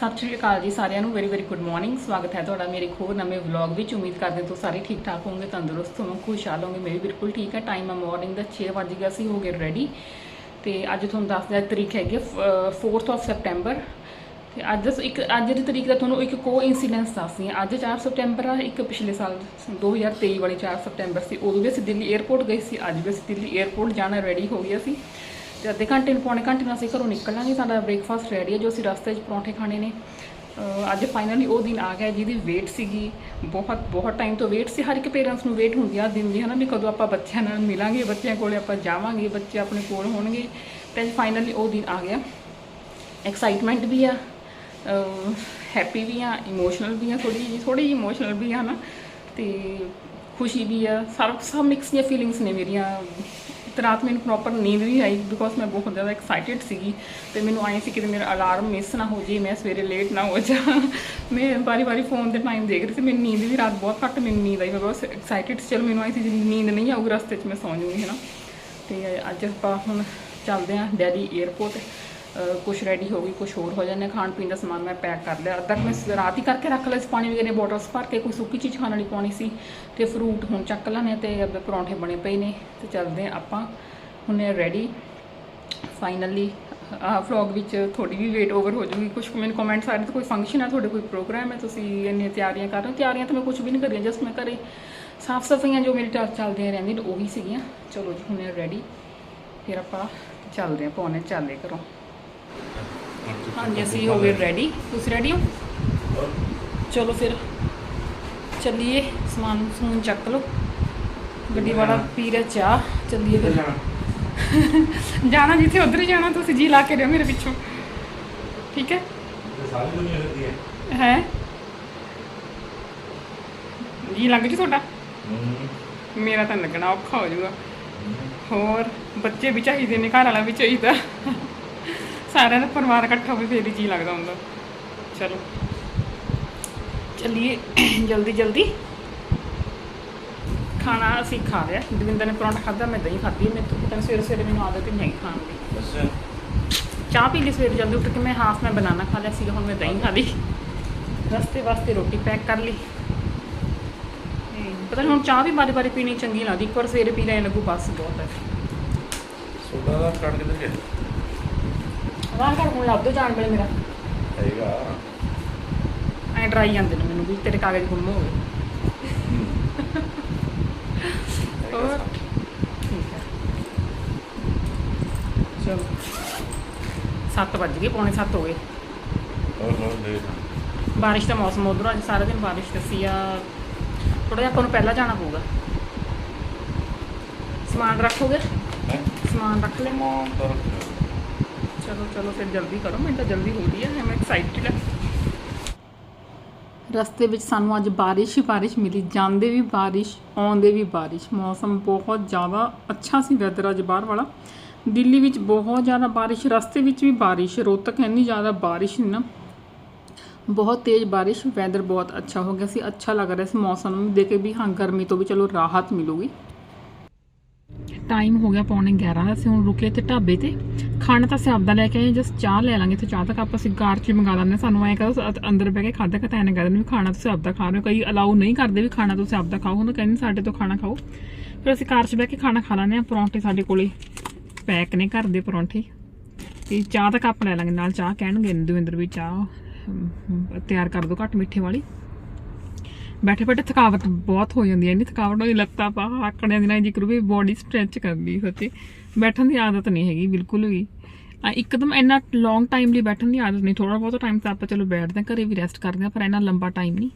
ਸਤਿ ਸ਼੍ਰੀ ਅਕਾਲ ਜੀ ਸਾਰਿਆਂ ਨੂੰ ਵੈਰੀ ਵੈਰੀ ਗੁੱਡ ਮਾਰਨਿੰਗ ਸਵਾਗਤ ਹੈ ਤੁਹਾਡਾ ਮੇਰੇ ਇੱਕ ਹੋਰ ਨਵੇਂ ਵਲੌਗ ਵਿੱਚ। ਉਮੀਦ ਕਰਦੇ ਹਾਂ ਤੁਸੀਂ ਸਾਰੇ ਠੀਕ ਠਾਕ ਹੋਵੋਗੇ, ਤੰਦਰੁਸਤ ਹੋਵੋਗੇ, ਖੁਸ਼ਹਾਲ ਹੋਵੋਗੇ। ਮੈਂ ਵੀ ਬਿਲਕੁਲ ਠੀਕ ਹਾਂ। ਟਾਈਮ ਆ ਮਾਰਨਿੰਗ ਦਾ 6 ਵਜੇ ਗਿਆ ਸੀ, ਹੋ ਗਏ ਰੈਡੀ ਤੇ ਅੱਜ ਤੁਹਾਨੂੰ ਦੱਸਦਾ ਤਰੀਕ ਹੈਗੀ 4th ਆਫ ਸੈਪਟੈਂਬਰ ਤੇ ਅੱਜ ਸ- ਇੱਕ, ਅੱਜ ਦੀ ਤਰੀਕ ਦਾ ਤੁਹਾਨੂੰ ਇੱਕ ਕੋ ਇਨਸੀਡੈਂਸ ਦੱਸਦੀ ਹਾਂ। ਅੱਜ 4 ਸਪਟੈਂਬਰ ਆ, ਇੱਕ ਪਿਛਲੇ ਸਾਲ 2023 ਵਾਲੀ 4 ਸਪਟੈਂਬਰ ਸੀ। ਉਦੋਂ ਵੀ ਅਸੀਂ ਦਿੱਲੀ 에ਅਰਪੋਰਟ ਗਏ ਸੀ, ਅੱਜ ਵੀ ਅਸੀਂ ਦਿੱਲੀ 에ਅਰਪੋਰਟ ਜਾਣਾ ਰੈਡੀ ਹੋ ਗਿਆ ਸੀ। ਤੇ ਅੱਧੇ ਘੰਟੇ ਨੂੰ, ਪੌਣੇ ਘੰਟੇ ਨਾਲ ਅਸੀਂ ਘਰੋਂ ਨਿਕਲਾਂਗੇ, ਸਾਡਾ ਬ੍ਰੇਕਫਾਸਟ ਰੈਡੀ ਹੈ, ਜੋ ਅਸੀਂ ਰਸਤੇ 'ਚ ਪਰੌਂਠੇ ਖਾਣੇ ਨੇ। ਅੱਜ ਫਾਈਨਲੀ ਉਹ ਦਿਨ ਆ ਗਿਆ, ਜਿਹਦੀ ਵੇਟ ਸੀਗੀ। ਬਹੁਤ ਬਹੁਤ ਟਾਈਮ ਤੋਂ ਵੇਟ ਸੀ। ਹਰ ਇੱਕ ਪੇਰੈਂਟਸ ਨੂੰ ਵੇਟ ਹੁੰਦੀ ਆ ਦਿਨ ਦੀ, ਹਨਾ, ਵੀ ਕਦੋਂ ਆਪਾਂ ਬੱਚਿਆਂ ਨਾਲ ਮਿਲਾਂਗੇ, ਬੱਚਿਆਂ ਕੋਲੇ ਆਪਾਂ ਜਾਵਾਂਗੇ, ਬੱਚੇ ਆਪਣੇ ਕੋਲ ਹੋਣਗੇ। ਤੇ ਅੱਜ ਫਾਈਨਲੀ ਉਹ ਦਿਨ ਆ ਗਿਆ। ਐਕਸਾਈਟਮੈਂਟ ਵੀ ਆ ਹੈਪੀ ਵੀ ਆ ਇਮੋਸ਼ਨਲ ਵੀ ਆ ਥੋੜੀ ਜਿਹੀ ਥੋੜੀ ਜਿਹੀ ਇਮੋਸ਼ਨਲ ਵੀ ਆ ਨਾ ਤੇ ਖੁਸ਼ੀ ਵੀ ਆ, ਸਭ ਸਭ ਮਿਕਸ ਦੀਆਂ ਫੀਲਿੰਗਸ ਨੇ ਮੇਰੀਆਂ। ਤੇ ਰਾਤ ਮੈਨੂੰ ਪ੍ਰੋਪਰ ਨੀਂਦ ਵੀ ਆਈ ਬਿਕੋਜ਼ ਮੈਂ ਬਹੁਤ ਜ਼ਿਆਦਾ ਐਕਸਾਈਟਿਡ ਸੀਗੀ ਤੇ ਮੈਨੂੰ ਆਏ ਸੀ ਕਿ ਮੇਰਾ ਅਲਾਰਮ ਮਿਸ ਨਾ ਹੋ ਜੇ ਮੈਂ ਸਵੇਰੇ ਲੇਟ ਨਾ ਹੋ ਜਾ ਮੈਂ ਵਾਰੀ ਵਾਰੀ ਫੋਨ ਤੇ ਟਾਈਮ ਦੇਖ ਰਹੀ ਸੀ ਮੈਨੂੰ ਨੀਂਦ ਵੀ ਰਾਤ ਬਹੁਤ ਘੱਟ ਮੈਨੂੰ ਨੀਂਦ ਆਈ ਬਿਕੋਜ਼ ਐਕਸਾਈਟਿਡ ਸੀ। ਚਲ ਮੈਨੂੰ ਆਈ ਸੀ ਜੇ ਨੀਂਦ ਨਹੀਂ ਆਊਗੀ, ਰਸਤੇ 'ਚ ਮੈਂ ਸੌਂ ਜੂਗੀ ਹੈ ਨਾ ਤੇ ਅੱਜ ਆਪਾਂ ਹੁਣ ਚੱਲਦੇ ਹਾਂ ਡੈਲੀ 에ਅਰਪੋਰਟ ਕੁਛ ਰੈਡੀ ਹੋ ਗਈ, ਕੁਛ ਹੋਰ ਹੋ ਜਾਂਦੇ ਖਾਣ ਪੀਣ ਦਾ ਸਮਾਨ ਮੈਂ ਪੈਕ ਕਰ ਲਿਆ। ਅੱਧਾ ਕੁ ਮੈਂ ਰਾਤ ਹੀ ਕਰਕੇ ਰੱਖ ਲਿਆ ਸੀ, ਪਾਣੀ ਵਗੈਰੇ ਬੋਟਲਸ ਭਰ ਕੇ, ਕੋਈ ਸੁੱਕੀ ਚੀਜ਼ ਖਾਣ ਵਾਲੀ ਪਾਉਣੀ ਸੀ। ਤੇ ਫਰੂਟ ਹੁਣ ਚੱਕ ਲੈਣੇ ਤੇ ਆਪਣੇ ਪਰੌਂਠੇ ਬਣੇ ਪਏ ਨੇ। ਤੇ ਚੱਲਦੇ ਹਾਂ ਆਪਾਂ। ਹੁਣੇ ਰੈਡੀ ਫਾਈਨਲੀ ਆਹ ਵਲੌਗ ਵਿੱਚ ਤੁਹਾਡੀ ਵੀ ਵੇਟ ਓਵਰ ਹੋ ਜੂਗੀ ਕੁਝ ਮੈਨੂੰ ਕਮੈਂਟਸ ਆ ਰਹੇ ਤੇ ਕੋਈ ਫੰਕਸ਼ਨ ਹੈ ਤੁਹਾਡੇ ਕੋਈ ਪ੍ਰੋਗਰਾਮ ਹੈ ਤੁਸੀਂ ਇੰਨੀਆਂ ਤਿਆਰੀਆਂ ਕਰ ਰਹੇ ਹੋ। ਤਿਆਰੀਆਂ ਤਾਂ ਮੈਂ ਕੁਝ ਵੀ ਨਹੀਂ ਕਰੀਆਂ ਜਸਟ ਮੈਂ ਘਰੇ ਸਾਫ਼ ਸਫਾਈਆਂ ਜੋ ਮੇਰੀ ਚੱਲ ਚੱਲਦੀਆਂ ਰਹਿੰਦੀਆਂ ਉਹ ਵੀ ਸੀਗੀਆਂ। ਚਲੋ ਜੀ, ਹੁਣੇ ਰੈਡੀ ਫਿਰ ਆਪਾਂ ਚੱਲਦੇ ਹਾਂ, ਪੌਣੇ ਚਾਲੇ ਘਰੋਂ। ਹਾਂਜੀ ਅਸੀਂ ਹੋ ਗਏ ਰੈਡੀ ਤੁਸੀਂ ਰੈਡੀ ਹੋ? ਚਲੋ ਫਿਰ ਚੱਲੀਏ ਸਮਾਨ ਸਮੂਨ ਚੱਕ ਲਓ। ਗੱਡੀ ਵਾਲਾ ਪੀ ਰਿਹਾ ਚਾਹ ਚੱਲੀਏ ਫਿਰ। ਜਾਣਾ। ਜਿੱਥੇ ਉਧਰ ਹੀ ਜਾਣਾ ਤੁਸੀਂ ਜੀ ਲਾ ਕੇ ਰਹੋ ਮੇਰੇ ਪਿੱਛੋਂ। ਠੀਕ ਹੈ? ਸਾਰੀ ਦੁਨੀਆ ਕਰਦੀ ਹੈ। ਹੈ? ਜੀ ਲੱਗ ਜੂ ਤੁਹਾਡਾ? ਮੇਰਾ ਤਾਂ ਲੱਗਣਾ ਔਖਾ ਹੋ ਜਾਊਗਾ। ਹੋਰ ਬੱਚੇ ਵੀ ਚਾਹੀਦੇ ਨੇ ਘਰ ਵਾਲਾ ਵੀ ਚਾਹੀਦਾ। ਸਾਰਿਆਂ ਦਾ ਪਰਿਵਾਰ ਇਕੱਠਾ ਹੋਵੇ ਫੇਰ ਹੀ ਜੀ ਲੱਗਦਾ ਹੁੰਦਾ। ਚਲੋ। ਚੱਲੀਏ। ਜਲਦੀ ਜਲਦੀ। ਖਾਣਾ ਅਸੀਂ ਖਾ ਲਿਆ। ਦਵਿੰਦਰ ਨੇ ਪਰੌਂਠਾ ਖਾਧਾ ਮੈਂ ਦਹੀਂ ਖਾਧੀ। ਮੈਂ ਤਾਂ ਪਤਾ ਸਵੇਰੇ ਸਵੇਰੇ ਮੈਨੂੰ ਆਦਤ ਹੀ ਨਹੀਂ ਖਾਣ ਦੀ। ਅੱਛਾ। ਚਾਹ ਪੀ ਲਈ ਸਵੇਰੇ ਜਲਦੀ ਉੱਠ ਕੇ। ਮੈਂ ਹਾਫ ਮੈਂ ਬਨਾਨਾ ਖਾ ਲਿਆ ਸੀਗਾ ਹੁਣ ਮੈਂ ਦਹੀਂ ਖਾ ਲਈ। ਰਸਤੇ ਵਾਸਤੇ ਰੋਟੀ ਪੈਕ ਕਰ ਲਈ। ਪਤਾ ਨਹੀਂ ਹੁਣ ਚਾਹ ਵੀ ਬਾਰੇ ਬਾਰੇ ਪੀਣੀ ਚੰਗੀ ਲੱਗਦੀ। ਇੱਕ ਵਾਰ ਸਵੇਰੇ ਪੀ ਲੈਣ ਲੱਗੂ ਬਸ ਬਹੁਤ ਹੈ। ਸੋਡਾ ਦਾ ਕਾਰਡ ਕਿੱਧਰ ਗਿਆ? ਆਧਾਰ ਕਾਰਡ ਹੁਣ ਲੱਭ ਦੋ ਜਾਣ ਵੇਲੇ ਮੇਰਾ। ਹੈਗਾ ਐ ਡਰਾਈ ਜਾਂਦੇ ਨੇ ਮੈਨੂੰ ਵੀ ਤੇਰੇ ਕਾਗਜ਼ ਗੁੰਮ ਹੋ ਗਏ। ਹੋਰ? ਠੀਕ ਹੈ ਚਲੋ। 7 ਵੱਜ ਗਏ ਪੌਣੇ 7 ਹੋ ਗਏ। ਹੋਰ ਹੋਰ ਦੇਖ ਬਾਰਿਸ਼ ਦਾ ਮੌਸਮ ਉਧਰ ਅੱਜ ਸਾਰਾ ਦਿਨ ਬਾਰਿਸ਼ ਦੱਸੀ ਆ। ਥੋੜਾ ਜਿਹਾ ਆਪਾਂ ਨੂੰ ਪਹਿਲਾਂ ਜਾਣਾ ਪਊਗਾ। ਸਮਾਨ ਰੱਖੋਗੇ ਹੈ ਸਮਾਨ ਰੱਖ ਲੈ। ਮਾਂ ਤਾਂ ਰੱਖਿਆ ਚਲੋ ਚਲੋ, ਫਿਰ ਜਲਦੀ ਕਰੋ, ਮੈਨੂੰ ਤਾਂ ਜਲਦੀ ਹੋ ਰਹੀ ਹੈ, ਮੈਂ ਐਕਸਾਈਟਡ ਹਾਂ। ਰਸਤੇ ਵਿੱਚ ਸਾਨੂੰ ਅੱਜ ਬਾਰਿਸ਼ ਹੀ ਬਾਰਿਸ਼ ਮਿਲੀ, ਜਾਂਦੇ ਵੀ ਬਾਰਿਸ਼, ਆਉਂਦੇ ਵੀ ਬਾਰਿਸ਼। ਮੌਸਮ ਬਹੁਤ ਜ਼ਿਆਦਾ ਅੱਛਾ ਸੀ ਵੈਦਰ ਅੱਜ ਬਾਹਰ ਵਾਲਾ। ਦਿੱਲੀ ਵਿੱਚ ਬਹੁਤ ਜ਼ਿਆਦਾ ਬਾਰਿਸ਼, ਰਸਤੇ ਵਿੱਚ ਵੀ ਬਾਰਿਸ਼, ਰੋਤਕ ਇੰਨੀ ਜ਼ਿਆਦਾ ਬਾਰਿਸ਼ ਨਾ ਬਹੁਤ ਤੇਜ਼ ਬਾਰਿਸ਼ ਵੈਦਰ ਬਹੁਤ ਅੱਛਾ ਹੋ ਗਿਆ ਸੀ, ਅੱਛਾ ਲੱਗ ਰਿਹਾ ਸੀ ਮੌਸਮ ਨੂੰ ਦੇਖ ਕੇ ਵੀ, ਹਾਂ, ਗਰਮੀ ਤੋਂ ਵੀ ਚਲੋ ਰਾਹਤ ਮਿਲੂਗੀ। ਟਾਈਮ ਹੋ ਗਿਆ ਪੌਣੇ 11 ਦਾ ਅਸੀਂ ਹੁਣ ਰੁਕੇ ਤੇ ਢਾਬੇ ਤੇ। ਖਾਣਾ ਤਾਂ ਅਸੀਂ ਆਪਦਾ ਲੈ ਕੇ ਆਏ ਜਸ ਚਾਹ ਲੈ ਲਾਂਗੇ ਤੇ ਚਾਹ ਤੱਕ ਆਪਾਂ ਅਸੀਂ ਕਾਰ 'ਚ ਹੀ ਮੰਗਾ ਲੈਂਦੇ ਹਾਂ। ਸਾਨੂੰ ਐਂ ਕਹੋ ਅੰਦਰ ਬਹਿ ਕੇ ਖਾਦਾ ਕਿ ਤਾਂ ਐਂ ਕਹਿੰਦੇ ਵੀ ਖਾਣਾ ਤੁਸੀਂ ਆਪਦਾ ਖਾ ਰਹੇ ਹੋ। ਕਈ ਅਲਾਉ ਨਹੀਂ ਕਰਦੇ ਵੀ ਖਾਣਾ ਤੁਸੀਂ ਆਪਦਾ ਖਾਓ। ਹੁਣ ਕਹਿੰਦੇ ਸਾਡੇ ਤੋਂ ਖਾਣਾ ਖਾਓ। ਫਿਰ ਅਸੀਂ ਕਾਰ 'ਚ ਬਹਿ ਕੇ ਖਾਣਾ ਖਾ ਲੈਂਦੇ ਹਾਂ। ਪਰੌਂਠੇ ਸਾਡੇ ਕੋਲੇ ਪੈਕ ਨੇ ਘਰ ਦੇ ਪਰੌਂਠੇ। ਤੇ ਚਾਹ ਦਾ ਕੱਪ ਲੈ ਲਾਂਗੇ, ਨਾਲ ਚਾਹ ਕਹਿਣਗੇ ਦਵਿੰਦਰ ਵੀ ਚਾਹ ਤਿਆਰ ਕਰ ਦਿਓ ਘੱਟ ਮਿੱਠੇ ਵਾਲੀ। ਬੈਠੇ ਬੈਠੇ ਥਕਾਵਟ ਬਹੁਤ ਹੋ ਜਾਂਦੀ ਹੈ। ਇੰਨੀ ਥਕਾਵਟ ਹੋਈ ਲੱਤਾਂ ਪਾ, ਆਕੜਿਆਂ ਦੀ ਨਾਲ ਜਿਕਰ ਵੀ ਬੋਡੀ ਸਟ੍ਰੈਚ ਕਰਦੀ ਸੱਚੇ ਬੈਠਣ ਦੀ ਆਦਤ ਨਹੀਂ ਹੈਗੀ, ਬਿਲਕੁਲ ਵੀ। ਇੱਕਦਮ ਇੰਨਾ ਲੌਂਗ ਟਾਈਮ ਲਈ ਬੈਠਣ ਦੀ ਆਦਤ ਨਹੀਂ ਥੋੜਾ ਬਹੁਤ ਟਾਈਮ ਤਾਂ ਆਪਾਂ ਚਲੋ ਬੈਠਦੇ ਹਾਂ ਘਰੇ ਵੀ ਰੈਸਟ ਕਰਦੇ ਹਾਂ ਪਰ ਇੰਨਾ ਲੰਬਾ ਟਾਈਮ ਨਹੀਂ।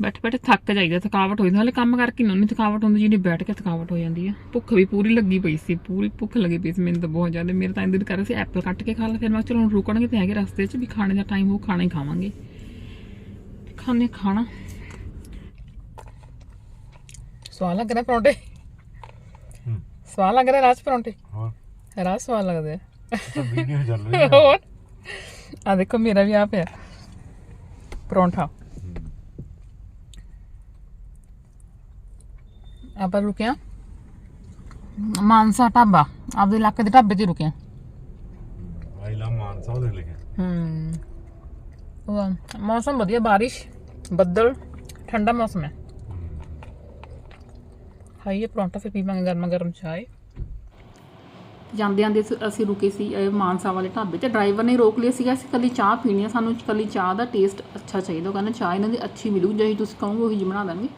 ਬੈਠੇ ਬੈਠੇ ਥੱਕ ਜਾਈਦਾ ਥਕਾਵਟ ਹੋ ਜਾਂਦੀ ਹਾਲੇ ਕੰਮ ਕਰਕੇ ਨਹੀਂ ਥਕਾਵਟ ਹੁੰਦੀ ਜਿਹੜੀ ਬੈਠ ਕੇ ਥਕਾਵਟ ਹੋ ਜਾਂਦੀ ਹੈ ਭੁੱਖ ਵੀ ਪੂਰੀ ਲੱਗੀ ਪਈ ਸੀ ਪੂਰੀ ਭੁੱਖ ਲੱਗੀ ਪਈ ਸੀ ਮੈਨੂੰ ਤਾਂ ਬਹੁਤ ਜ਼ਿਆਦਾ ਮੇਰੇ ਤਾਂ ਇੰਦਰ ਕਰ ਰਿਹਾ ਸੀ ਐਪਲ ਕੱਟ ਕੇ ਖਾ ਲਾ ਫਿਰ ਮੈਂ ਚਲੋ ਹੁਣ ਰੁਕਣਗੇ ਤੇ ਹੈਗੇ ਰਸਤੇ 'ਚ ਵੀ ਖਾਣੇ ਦਾ ਟਾਈਮ ਹੋ ਖਾਣਾ ਹੀ ਖਾਵਾਂਗੇ। ਖਾਣੇ ਖਾਣਾ। ਸਵਾਦ ਲੱਗ ਰਿਹਾ ਪਰੌਂਠੇ? ਹੂੰ। ਸਵਾਦ ਲੱਗ ਰਿਹਾ ਰਾਜ ਪਰੌਂਠੇ? ਹੋਰ? ਰਾਜ ਸਵਾਦ ਲੱਗਦੇ ਆ। ਵੀਡੀਓ ਚੱਲ ਰਹੀ ਹੈ। ਹੋਰ? ਆ ਦੇਖੋ ਮੇਰਾ ਵੀ ਆ ਪਿਆ ਪਰੌਂਠਾ। ਆਪਾਂ ਰੁਕਿਆ ਮਾਨਸਾ ਢਾਬਾ। ਆਪਦੇ ਇਲਾਕੇ ਦੇ ਢਾਬੇ ਤੇ ਰੁਕਿਆ ਆਈ ਲਾ ਮਾਨਸਾ ਉਹਦੇ ਲਿਖਿਆ ਹੂੰ। ਉਹ ਮੌਸਮ ਵਧੀਆ ਬਾਰਿਸ਼ ਬੱਦਲ ਠੰਡਾ ਮੌਸਮ ਹੈ। ਖਾਈਏ ਪਰੌਂਠਾ ਫਿਰ ਪੀਵਾਂਗੇ ਗਰਮਾ ਗਰਮ ਚਾय ਜਾਂਦੇ ਜਾਂਦੇ ਅਸੀਂ- ਅਸੀਂ ਰੁਕੇ ਸੀ ਮਾਨਸਾ ਵਾਲੇ ਢਾਬੇ ਤੇ। ਡਰਾਈਵਰ ਨੇ ਰੋਕ ਲਿਆ ਸੀਗਾ, ਅਸੀਂ ਕੱਲੀ ਚਾਹ ਪੀਣੀ ਆ, ਸਾਨੂੰ ਕੱਲੀ ਚਾਹ ਦਾ ਟੇਸਟ ਅੱਛਾ ਚਾਹੀਦਾ। ਉਹ ਕਹਿੰਦਾ, ਚਾਹ ਇਹਨਾਂ ਦੀ ਅੱਛੀ ਮਿਲੂ ਜਿਹੀ ਤੁਸੀਂ ਕਹੋਗੇ ਉਹੀ ਜਿਹੀ ਬਣਾ ਦਾਂਗੇ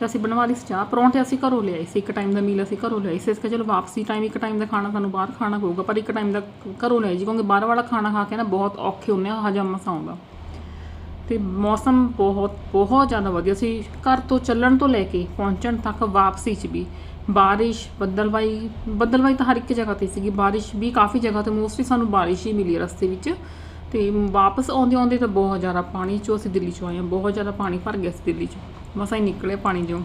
ਤੇ ਅਸੀਂ ਬਣਵਾ ਲਈ ਸੀ ਚਾਹ। ਪਰੌਂਠੇ ਅਸੀਂ ਘਰੋਂ ਲਿਆਏ ਸੀ, ਇੱਕ ਟਾਈਮ ਦਾ ਮੀਲ ਅਸੀਂ ਘਰੋਂ ਲਿਆਏ ਸੀ। ਇਸ ਕਰਕੇ ਚਲੋ ਵਾਪਸੀ ਟਾਈਮ ਇੱਕ ਟਾਈਮ ਦਾ ਖਾਣਾ ਸਾਨੂੰ ਬਾਹਰ ਖਾਣਾ ਪਊਗਾ, ਪਰ ਇੱਕ ਟਾਈਮ ਦਾ ਘਰੋਂ ਲਿਆਏ ਜੀ, ਕਿਉਂਕਿ ਬਾਹਰ ਵਾਲਾ ਖਾਣਾ ਖਾ ਕੇ ਨਾ ਬਹੁਤ ਔਖੇ ਹੁੰਦੇ ਆ ਹਜਮ ਮਸਾ ਆਉਂਦਾ। ਤੇ ਮੌਸਮ ਬਹੁਤ ਬਹੁਤ ਜ਼ਿਆਦਾ ਵਧੀਆ ਸੀ। ਘਰ ਤੋਂ ਚੱਲਣ ਤੋਂ ਲੈ ਕੇ ਪਹੁੰਚਣ ਤੱਕ ਵਾਪਸੀ 'ਚ ਵੀ ਬਾਰਿਸ਼, ਬੱਦਲਵਾਈ ਬੱਦਲਵਾਈ ਤਾਂ ਹਰ ਇੱਕ ਜਗ੍ਹਾ ਤੇ ਸੀਗੀ, ਬਾਰਿਸ਼ ਵੀ ਕਾਫੀ ਜਗ੍ਹਾ ਤੇ ਮੋਸਟਲੀ ਸਾਨੂੰ ਬਾਰਿਸ਼ ਹੀ ਮਿਲੀ ਰਸਤੇ ਵਿੱਚ। ਤੇ ਵਾਪਸ ਆਉਂਦੇ ਆਉਂਦੇ ਤਾਂ ਬਹੁਤ ਜ਼ਿਆਦਾ ਪਾਣੀ 'ਚੋਂ ਅਸੀਂ ਦਿੱਲੀ 'ਚੋਂ ਆਏ ਹਾਂ, ਬਹੁਤ ਜ਼ਿਆਦਾ ਪਾਣੀ ਭਰ ਗਿਆ ਸੀ ਦਿੱਲੀ 'ਚ। ਬਸ ਅਸੀਂ ਨਿਕਲੇ ਪਾਣੀ 'ਚੋਂ।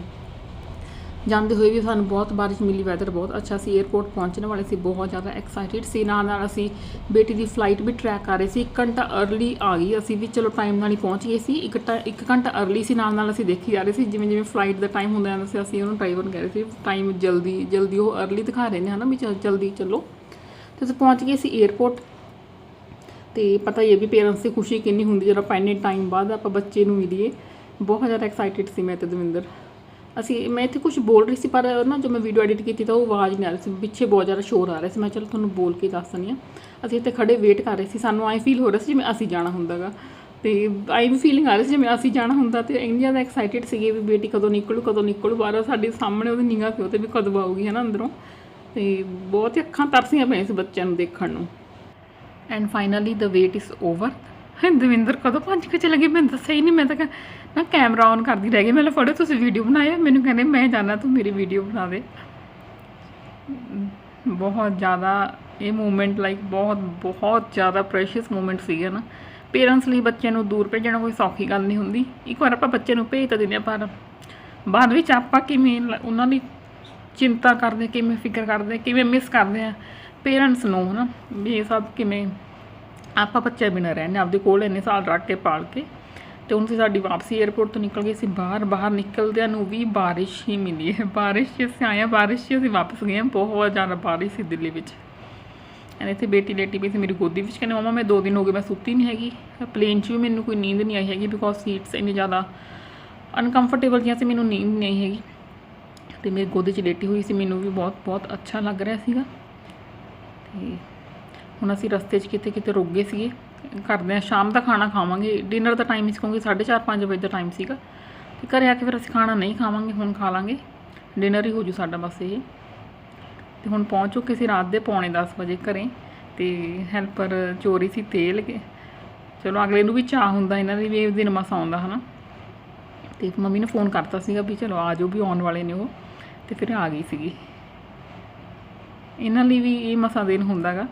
ਜਾਂਦੇ ਹੋਏ ਵੀ ਸਾਨੂੰ ਬਹੁਤ ਬਾਰਿਸ਼ ਮਿਲੀ ਵੈਦਰ ਬਹੁਤ ਅੱਛਾ ਸੀ 에어ਪੋਰਟ ਪਹੁੰਚਣ ਵਾਲੇ ਸੀ, ਬਹੁਤ ਜ਼ਿਆਦਾ ਐਕਸਾਈਟਿਡ ਸੀ। ਨਾਲ ਨਾਲ ਅਸੀਂ ਬੇਟੀ ਦੀ ਫਲਾਈਟ ਵੀ ਟਰੈਕ ਕਰ ਰਹੇ ਸੀ 1 ਘੰਟਾ ਅਰਲੀ ਆ ਗਈ। ਅਸੀਂ ਵੀ ਚਲੋ ਟਾਈਮ ਨਾਲ ਹੀ ਪਹੁੰਚ ਗਏ ਸੀ 1 1 ਘੰਟਾ ਅਰਲੀ ਸੀ, ਨਾਲ ਨਾਲ ਅਸੀਂ ਦੇਖੀ ਜਾ ਰਹੇ ਸੀ, ਜਿਵੇਂ ਜਿਵੇਂ ਫਲਾਈਟ ਦਾ ਟਾਈਮ ਹੁੰਦਾ ਜਾਂਦਾ ਸੀ, ਅਸੀਂ ਉਹਨੂੰ ਡਰਾਈਵਰ ਨੂੰ ਕਹਿ ਰਹੇ ਸੀ ਟਾਈਮ ਜਲਦੀ ਜਲਦੀ ਉਹ ਅਰਲੀ ਦਿਖਾ ਰਹੇ ਨੇ, ਹਨਾ, ਵੀ ਜਲਦੀ ਚੱਲੋ। ਤੇ ਅਸੀਂ ਪਹੁੰਚ ਗਏ ਸੀ 에어ਪੋਰਟ ਤੇ ਪਤਾ ਹੀ ਹੈ ਵੀ ਪੇਰੈਂਟਸ ਦੀ ਖੁਸ਼ੀ ਕਿੰਨੀ ਹੁੰਦੀ, ਜਦੋਂ ਆਪਾਂ ਇੰਨੇ ਟਾਈਮ ਬਾਅਦ ਆਪਾਂ ਬੱਚੇ ਨੂੰ ਮਿਲੀਏ। ਬਹੁਤ ਜ਼ਿਆਦਾ ਐਕਸਾਈਟਿਡ ਸੀ ਮੈਂ ਤੇ ਦਵਿੰਦਰ। ਅਸੀਂ, ਮੈਂ ਇੱਥੇ ਕੁਝ ਬੋਲ ਰਹੀ ਸੀ, ਪਰ ਨਾ ਜੋ ਮੈਂ ਵੀਡੀਓ ਐਡਿਟ ਕੀਤੀ ਤਾਂ ਉਹ ਆਵਾਜ਼ ਨਹੀਂ ਆ ਰਹੀ ਸੀ। ਪਿੱਛੇ ਬਹੁਤ ਜ਼ਿਆਦਾ ਸ਼ੋਰ ਆ ਰਿਹਾ ਸੀ। ਮੈਂ ਚਲੋ ਤੁਹਾਨੂੰ ਬੋਲ ਕੇ ਦੱਸ ਦਿੰਦੀ ਹਾਂ। ਅਸੀਂ ਇੱਥੇ ਖੜੇ ਵੇਟ ਕਰ ਰਹੇ ਸੀ। ਸਾਨੂੰ ਐਂ ਫੀਲ ਹੋ ਰਿਹਾ ਸੀ ਜਿਵੇਂ ਅਸੀਂ ਜਾਣਾ ਹੁੰਦਾਗਾ। ਤੇ ਆਈ ਵੀ ਫੀਲਿੰਗ ਆ ਰਹੀ ਸੀ ਜਿਵੇਂ ਅਸੀਂ ਜਾਣਾ ਹੁੰਦਾ ਤੇ ਇੰਨੀ ਜ਼ਿਆਦਾ ਐਕਸਾਈਟਿਡ ਸੀਗੇ ਵੀ ਬੇਟੀ ਕਦੋਂ ਨਿਕਲੂ ਕਦੋਂ ਨਿਕਲੂ। ਬਾਹਰ ਸਾਡੇ ਸਾਹਮਣੇ ਉਹਦੀ ਨਿਗਾਹ ਪਿਓ ਤੇ ਵੀ ਕਦੋਂ ਆਊਗੀ, ਹੈ ਨਾ, ਅੰਦਰੋਂ? ਤੇ ਬਹੁਤ ਹੀ ਅੱਖਾਂ ਤਰਸੀਆਂ ਪਈਆਂ ਸੀ ਬੱਚਿਆਂ ਨੂੰ ਦੇਖਣ ਨੂੰ। And finally the wait is over Davinder ਕਦੋਂ ਪੰਜ ਕੇ ਚਲੇ ਗਏ? ਮੈਂ ਦੱਸਿਆ ਹੀ ਨਹੀਂ, ਮੈਂ ਤਾਂ ਮੈਂ ਕੈਮਰਾ ਔਨ ਕਰਦੀ ਰਹਿ ਗਈ। ਮੈਂ ਫੜੋ, ਤੁਸੀਂ ਵੀਡੀਓ ਬਣਾਇਆ ਮੈਨੂੰ ਕਹਿੰਦੇ, ਮੈਂ ਜਾਣਾ, ਤੂੰ ਮੇਰੀ ਵੀਡੀਓ ਬਣਾ ਦੇ। ਬਹੁਤ ਜ਼ਿਆਦਾ ਇਹ ਮੂਮੈਂਟ ਲਾਈਕ ਬਹੁਤ ਬਹੁਤ ਜ਼ਿਆਦਾ ਪ੍ਰੈਸ਼ੀਅਸ ਮੂਮੈਂਟ ਸੀਗਾ ਨਾ। ਪੇਰੈਂਟਸ ਲਈ ਬੱਚੇ ਨੂੰ ਦੂਰ ਭੇਜਣਾ ਕੋਈ ਸੌਖੀ ਗੱਲ ਨਹੀਂ ਹੁੰਦੀ। ਇੱਕ ਵਾਰ ਆਪਾਂ ਬੱਚੇ ਨੂੰ ਭੇਜ ਤਾਂ ਦਿੰਦੇ ਹਾਂ, ਪਰ ਬਾਅਦ ਵਿੱਚ ਆਪਾਂ ਕਿਵੇਂ ਉਹਨਾਂ ਦੀ ਚਿੰਤਾ ਕਰਦੇ, ਕਿਵੇਂ ਫਿਕਰ ਕਰਦੇ, ਕਿਵੇਂ ਮਿਸ ਕਰਦੇ ਆ ਪੇਰੈਂਟਸ ਨੂੰ, ਹਨਾ। ਵੀ ਇਹ ਸਭ ਕਿਵੇਂ ਆਪਾਂ ਬੱਚੇ ਬਿਨਾਂ ਰਹਿੰਦੇ, ਆਪਦੇ ਕੋਲ ਇੰਨੇ ਸਾਲ ਰੱਖ ਕੇ ਪਾਲ ਕੇ ਤੇ ਹੁਣ ਸੀ ਸਾਡੀ ਵਾਪਸੀ 에어ਪੋਰਟ ਤੋਂ ਨਿਕਲ ਗਏ ਸੀ ਬਾਹਰ ਬਾਹਰ ਨਿਕਲਦਿਆਂ ਨੂੰ ਵੀ ਬਾਰਿਸ਼ ਹੀ ਮਿਲੀ ਹੈ। ਬਾਰਿਸ਼ 'ਚ ਅਸੀਂ ਆਏ ਹਾਂ ਬਾਰਿਸ਼ 'ਚ ਅਸੀਂ ਵਾਪਸ ਗਏ ਹਾਂ, ਬਹੁਤ ਜ਼ਿਆਦਾ ਬਾਰਿਸ਼ ਸੀ ਦਿੱਲੀ ਵਿੱਚ। ਐਂਡ ਇੱਥੇ ਬੇਟੀ ਲੇਟੀ ਵੀ ਸੀ ਮੇਰੀ ਗੋਦੀ ਵਿੱਚ, ਕਹਿੰਦੇ ਮਮਾ ਮੈਂ ਦੋ ਦਿਨ ਹੋ ਗਏ ਮੈਂ ਸੁੱਤੀ ਨਹੀਂ ਹੈਗੀ। ਪਲੇਨ 'ਚ ਵੀ ਮੈਨੂੰ ਕੋਈ ਨੀਂਦ ਨਹੀਂ ਆਈ ਹੈਗੀ ਬਿਕੋਜ਼ ਸੀਟਸ ਇੰਨੀ ਜ਼ਿਆਦਾ ਅਨਕੰਫਰਟੇਬਲ ਜਿਹੀਆਂ ਸੀ, ਮੈਨੂੰ ਨੀਂਦ ਨਹੀਂ ਆਈ ਹੈਗੀ। ਤੇ ਮੇਰੀ ਗੋਦੀ 'ਚ ਲੇਟੀ ਹੋਈ ਸੀ, ਮੈਨੂੰ ਵੀ ਬਹੁਤ ਬਹੁਤ ਅੱਛਾ ਲੱਗ ਰਿਹਾ ਸੀਗਾ। ਤੇ ਹੁਣ ਅਸੀਂ ਰਸਤੇ 'ਚ ਕਿਤੇ ਕਿਤੇ ਰੁਕ ਗਏ ਸੀਗੇ। ਕਰਦੇ ਹਾਂ, ਸ਼ਾਮ ਦਾ ਖਾਣਾ ਖਾਵਾਂਗੇ। ਡਿਨਰ ਦਾ ਟਾਈਮ ਇਸ ਕਿਉਂਕਿ 4:30 5 ਵਜੇ ਦਾ ਟਾਈਮ ਸੀਗਾ। ਤੇ ਘਰੇ ਆ ਕੇ ਫਿਰ ਅਸੀਂ ਖਾਣਾ ਨਹੀਂ ਖਾਵਾਂਗੇ, ਹੁਣ ਖਾ ਲਾਂਗੇ। ਡਿਨਰ ਹੀ ਹੋ ਜੂ ਸਾਡਾ ਬਸ ਇਹ। ਤੇ ਹੁਣ ਪਹੁੰਚ ਚੁੱਕੇ ਸੀ ਰਾਤ ਦੇ ਪੌਣੇ 10 ਵਜੇ ਘਰੇ। ਤੇ ਹੈਲਪਰ ਚੋਰੀ ਸੀ ਤੇਲ ਕੇ। ਚਲੋ ਅਗਲੇ ਨੂੰ ਵੀ ਚਾਹ ਹੁੰਦਾ, ਇਹਨਾਂ ਦੀ ਵੀ ਇਹ ਦਿਨ ਮਸਾ ਆਉਂਦਾ, ਹਨਾ। ਤੇ ਮੰਮੀ ਨੇ ਫੋਨ ਕਰਤਾ ਸੀਗਾ ਵੀ ਚਲੋ ਆ ਜਾਓ ਵੀ ਆਉਣ ਵਾਲੇ ਨੇ ਉਹ। ਤੇ ਫਿਰ ਆ ਗਈ ਸੀਗੀ। ਇਹਨਾਂ ਲਈ ਵੀ ਇਹ ਮਸਾ ਦਿਨ ਹੁੰਦਾਗਾ।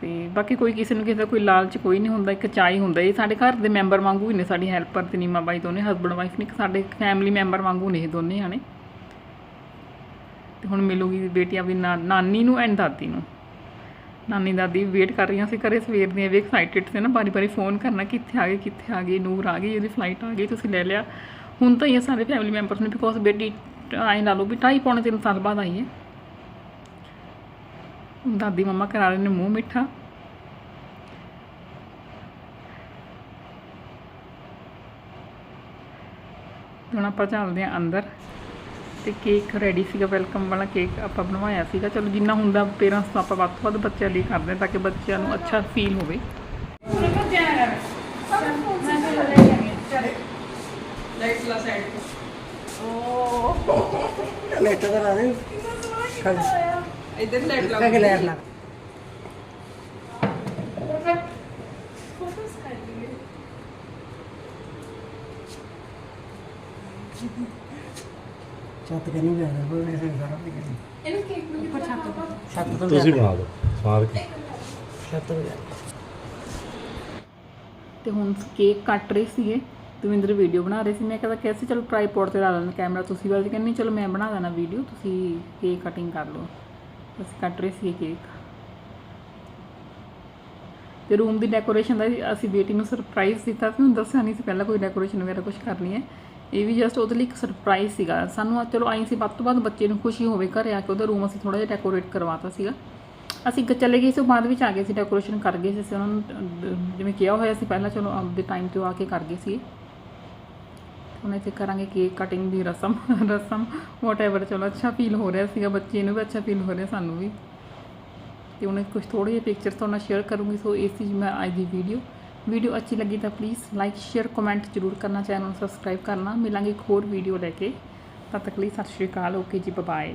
ਤੇ ਬਾਕੀ ਕੋਈ ਕਿਸੇ ਨੂੰ ਕਿਸੇ ਦਾ ਕੋਈ ਲਾਲਚ ਕੋਈ ਨਹੀਂ ਹੁੰਦਾ, ਇੱਕ ਚਾਹੀ ਹੁੰਦਾ। ਇਹ ਸਾਡੇ ਘਰ ਦੇ ਮੈਂਬਰ ਵਾਂਗੂ ਹੀ ਨੇ, ਸਾਡੀ ਹੈਲਪਰ ਤੇ ਨੀਮਾ ਬਾਈ ਦੋਨੇ ਹਸਬੰਡ ਵਾਈਫ ਨੇ ਇੱਕ ਸਾਡੇ ਫੈਮਿਲੀ ਮੈਂਬਰ ਵਾਂਗੂ ਨੇ ਇਹ ਦੋਨੇ ਜਾਣੇ। ਤੇ ਹੁਣ ਮਿਲੂਗੀ ਬੇਟੀ ਆਪਣੀ ਨਾ- ਨਾਨੀ ਨੂੰ ਐਂਡ ਦਾਦੀ ਨੂੰ। ਨਾਨੀ ਦਾਦੀ ਵੇਟ ਕਰ ਰਹੀਆਂ ਸੀ ਘਰੇ, ਸਵੇਰ ਦੀਆਂ ਵੀ ਐਕਸਾਈਟਿਡ ਸੀ ਨਾ ਬਾਰੀ ਬਾਰੀ ਫੋਨ ਕਰਨਾ, ਕਿੱਥੇ ਆ ਗਏ, ਕਿੱਥੇ ਆ ਗਏ, ਨੂਰ ਆ ਗਈ ਇਹਦੀ ਫਲਾਈਟ ਆ ਗਈ, ਤੁਸੀਂ ਲੈ ਲਿਆ। ਹੁਣ ਤਾਂ ਇਹ ਸਾਰੇ ਫੈਮਿਲੀ ਮੈਂਬਰਸ ਨੇ ਬਿਕੋਜ਼ ਬੇਟੀ ਆਏ ਲਾ ਲਓ ਵੀ ਢਾਈ ਪੌਣੇ ਤਿੰਨ ਸਾਲ ਬਾਅਦ ਆਈ ਹੈ। ਦਾਦੀ ਮੰਮਾ ਕਰਾ ਰਹੇ ਨੇ ਮੂੰਹ ਮਿੱਠਾ। ਹੁਣ ਆਪਾਂ ਚੱਲਦੇ ਹਾਂ ਅੰਦਰ ਤੇ ਕੇਕ ਰੈਡੀ ਸੀਗਾ ਵੈਲਕਮ ਵਾਲਾ ਕੇਕ ਆਪਾਂ ਬਣਵਾਇਆ ਸੀਗਾ। ਚਲੋ ਜਿੰਨਾ ਹੁੰਦਾ ਪੇਰੈਂਟਸ ਤੋਂ ਆਪਾਂ ਵੱਧ ਤੋਂ ਵੱਧ ਬੱਚਿਆਂ ਲਈ ਕਰਦੇ ਹਾਂ ਤਾਂ ਕਿ ਬੱਚਿਆਂ ਨੂੰ ਅੱਛਾ ਫੀਲ ਹੋਵੇ। ਲੈਟਰ ਦਾ ਲਾ ਦੇ। ਇਧਰ ਲੈਟ ਕੱਲ ਲੈਟ ਲਾ ਛੱਤ ਕੇ ਨਹੀਂ ਗਿਆ ਉਹ ਐਸੇ ਸਾਰਾ ਨਹੀਂ ਗਿਆ ਇਹਨੂੰ ਕੇਕ ਨੂੰ ਉੱਪਰ ਛੱਤ ਤੇ ਛੱਤ ਤੋਂ ਤੁਸੀਂ ਬਣਾ ਦਿਓ ਸਵਾਦ ਕੇ ਛੱਤ ਤੋਂ ਗਿਆ ਤੇ ਹੁਣ ਕੇਕ ਕੱਟ ਰਹੇ ਸੀਗੇ ਦਵਿੰਦਰ ਵੀਡੀਓ ਬਣਾ ਰਹੇ ਸੀ। ਮੈਂ ਕਹਿੰਦਾ ਕਿਹਾ ਸੀ ਚਲੋ ਟ੍ਰਾਈਪੋਡ ਤੇ ਲਾ ਲੈਣਾ ਕੈਮਰਾ ਤੁਸੀਂ ਵਾਲੇ ਕਹਿੰਦੇ ਚਲੋ ਮੈਂ ਬਣਾ ਦੇਣਾ ਵੀਡੀਓ ਤੁਸੀਂ ਕੇਕ ਕਟਿੰਗ ਕਰ ਲਓ। ਅਸੀਂ ਕੱਟ ਰਹੇ ਸੀ ਕੇਕ ਤੇ ਰੂਮ ਦੀ ਡੈਕੋਰੇਸ਼ਨ ਦਾ ਅਸੀਂ ਬੇਟੀ ਨੂੰ ਸਰਪ੍ਰਾਈਜ਼ ਦਿੱਤਾ ਸੀ ਉਹਨੂੰ ਦੱਸਿਆ ਨਹੀਂ ਸੀ ਪਹਿਲਾਂ ਕੋਈ ਡੈਕੋਰੇਸ਼ਨ ਵਗੈਰਾ ਕੁਝ ਕਰਨੀ ਹੈ। ਇਹ ਵੀ ਜਸਟ ਉਹਦੇ ਲਈ ਇੱਕ ਸਰਪ੍ਰਾਈਜ਼ ਸੀਗਾ। ਸਾਨੂੰ ਚਲੋ ਆਈ ਸੀ, ਵੱਧ ਤੋਂ ਵੱਧ ਬੱਚੇ ਨੂੰ ਖੁਸ਼ੀ ਹੋਵੇ ਘਰੇ ਆ ਕੇ ਉਹਦਾ ਰੂਮ ਅਸੀਂ ਥੋੜਾ ਜਿਹਾ ਡੈਕੋਰੇਟ ਕਰਵਾਤਾ ਸੀਗਾ। ਅਸੀਂ ਚਲੇ ਗਏ ਸੀ, ਉਹ ਬਾਅਦ ਵਿੱਚ ਆ ਗਏ ਸੀ ਡੈਕੋਰੇਸ਼ਨ ਕਰ ਗਏ ਸੀ ਅਸੀਂ। ਉਹਨਾਂ ਨੂੰ ਜਿਵੇਂ ਕਿਹਾ ਹੋਇਆ ਸੀ, ਪਹਿਲਾਂ ਚਲੋ ਆਪਦੇ ਟਾਈਮ ਤੇ ਆ ਕੇ ਕਰ ਗਏ ਸੀ। ਹੁਣ ਇੱਥੇ ਕਰਾਂਗੇ ਕੇਕ ਕਟਿੰਗ ਦੀ ਰਸਮ ਰਸਮ ਵਾਟਐਵਰ ਚਲੋ ਅੱਛਾ ਫੀਲ ਹੋ ਰਿਹਾ ਸੀਗਾ ਬੱਚੇ ਨੂੰ ਵੀ ਅੱਛਾ ਫੀਲ ਹੋ ਰਿਹਾ ਸਾਨੂੰ ਵੀ। ਤੇ ਉਹਨੇ ਕੁਝ ਥੋੜੇ ਜਿਹੇ ਪਿਕਚਰਸ ਤੁਹਾਡੇ ਨਾਲ ਸ਼ੇਅਰ ਕਰੂੰਗੀ ਸੋ ਇਸ ਚੀਜ਼ ਮੈਂ ਅੱਜ ਦੀ ਵੀਡੀਓ ਵੀਡੀਓ ਅੱਛੀ ਲੱਗੀ ਤਾਂ ਪਲੀਜ਼ ਲਾਈਕ ਸ਼ੇਅਰ ਕਮੈਂਟ ਜ਼ਰੂਰ ਕਰਨਾ ਚੈਨਲ ਨੂੰ ਸਬਸਕ੍ਰਾਈਬ ਕਰਨਾ। ਮਿਲਾਂਗੇ ਇੱਕ ਹੋਰ ਵੀਡੀਓ ਲੈ ਕੇ। ਤਦ ਤੱਕ ਲਈ ਸਤਿ ਸ਼੍ਰੀ ਅਕਾਲ ਓਕੇ ਜੀ ਬਾਏ